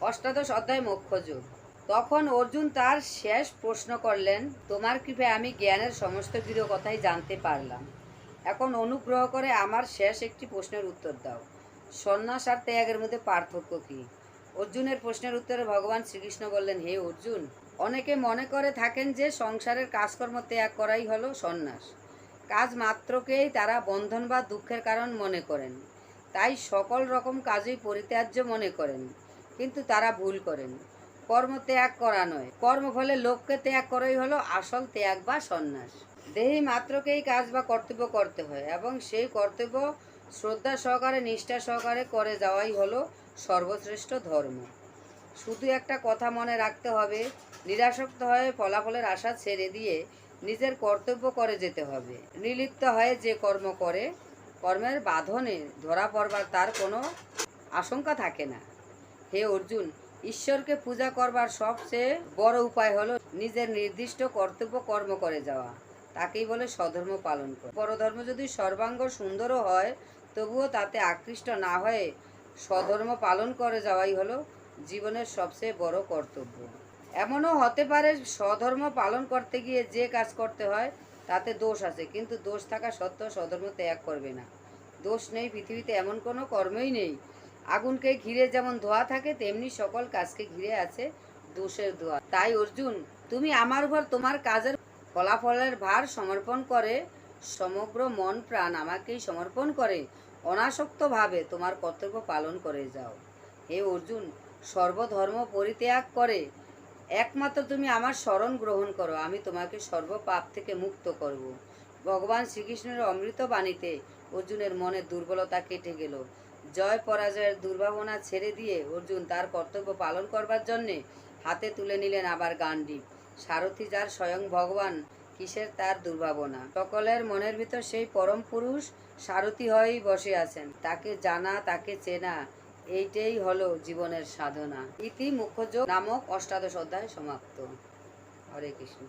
অষ্টাদশ অধ্যায় মোক্ষযোগ। তখন অর্জুন তার শেষ প্রশ্ন করলেন, তোমার কৃপায় আমি জ্ঞানের সমস্ত গৃহ কথাই জানতে পারলাম। এখন অনুগ্রহ করে আমার শেষ একটি প্রশ্নের উত্তর দাও। সন্ন্যাস আর ত্যাগের মধ্যে পার্থক্য কি? অর্জুনের প্রশ্নের উত্তরে ভগবান শ্রীকৃষ্ণ বললেন, হে অর্জুন, অনেকে মনে করে থাকেন যে সংসারের কাজকর্ম ত্যাগ করাই হলো সন্ন্যাস। কাজ মাত্রকেই তারা বন্ধন বা দুঃখের কারণ মনে করেন। তাই সকল রকম কাজই পরিত্যাজ্য মনে করেন। কিন্তু তারা ভুল করেন। কর্ম ত্যাগ করা নয়। কর্মফলে লোককে ত্যাগ করাই হলো আসল ত্যাগ বা সন্ন্যাস। দেহি মাত্রকেই কাজ বা কর্তব্য করতে হয় এবং সেই কর্তব্য শ্রদ্ধা সহকারে, নিষ্ঠা সহকারে করে যাওয়াই হলো সর্বশ্রেষ্ঠ ধর্ম। শুধু একটা কথা মনে রাখতে হবে, নিরাসক্ত হয়ে ফলাফলের আশা ছেড়ে দিয়ে নিজের কর্তব্য করে যেতে হবে। নিলিপ্ত হয়ে যে কর্ম করে, কর্মের বাঁধনে ধরা পড়বার তার কোনো আশঙ্কা থাকে না। হে অর্জুন, ঈশ্বরকে পূজা করবার সবচেয়ে বড় উপায় হলো নিজের নির্দিষ্ট কর্তব্য কর্ম করে যাওয়া। তাকেই বলে স্বধর্ম পালন করা। পরধর্ম যদি সর্বাঙ্গ সুন্দরও হয়, তবুও তাতে আকৃষ্ট না হয়ে স্বধর্ম পালন করে যাওয়াই হলো জীবনের সবচেয়ে বড় কর্তব্য। এমনও হতে পারে স্বধর্ম পালন করতে গিয়ে যে কাজ করতে হয়, তাতে দোষ আছে, কিন্তু দোষ থাকা সত্ত্বেও স্বধর্ম ত্যাগ করবে না। দোষ নেই, পৃথিবীতে এমন কোনো কর্মই নেই আগুনকে ঘিরে যেমন ধোয়া থাকে, তেমনি সকল কাজকে ঘিরে আছে দোষের ধোয়া। তাই অর্জুন, তুমি আমার উপর তোমার কাজের ফলাফলের ভার সমর্পণ করে, সমগ্র মন প্রাণ আমাকেই সমর্পণ করে, অনাসক্তভাবে তোমার কর্তব্য পালন করে যাও। হে অর্জুন, সর্বধর্ম পরিত্যাগ করে, একমাত্র তুমি আমার স্মরণ গ্রহণ করো, আমি তোমাকে সর্বপাপ থেকে মুক্ত করব। ভগবান শ্রীকৃষ্ণের অমৃত বাণীতে অর্জুনের মনে দুর্বলতা কেটে গেল। জয় পরাজয়ের দুর্ভাবনা ছেড়ে দিয়ে অর্জুন তার কর্তব্য পালন করবার জন্যে হাতে তুলে নিলেন আবার গান্ডি সারথি যার স্বয়ং ভগবান, কিসের তার দুর্ভাবনা? সকলের মনের ভিতর সেই পরম পুরুষ সারথি হয়েই বসে আছেন। তাকে জানা, তাকে চেনা, এইটাই হলো জীবনের সাধনা। ইতি মুখ্যযোগ নামক অষ্টাদশ অধ্যায় সমাপ্ত। হরে কৃষ্ণ।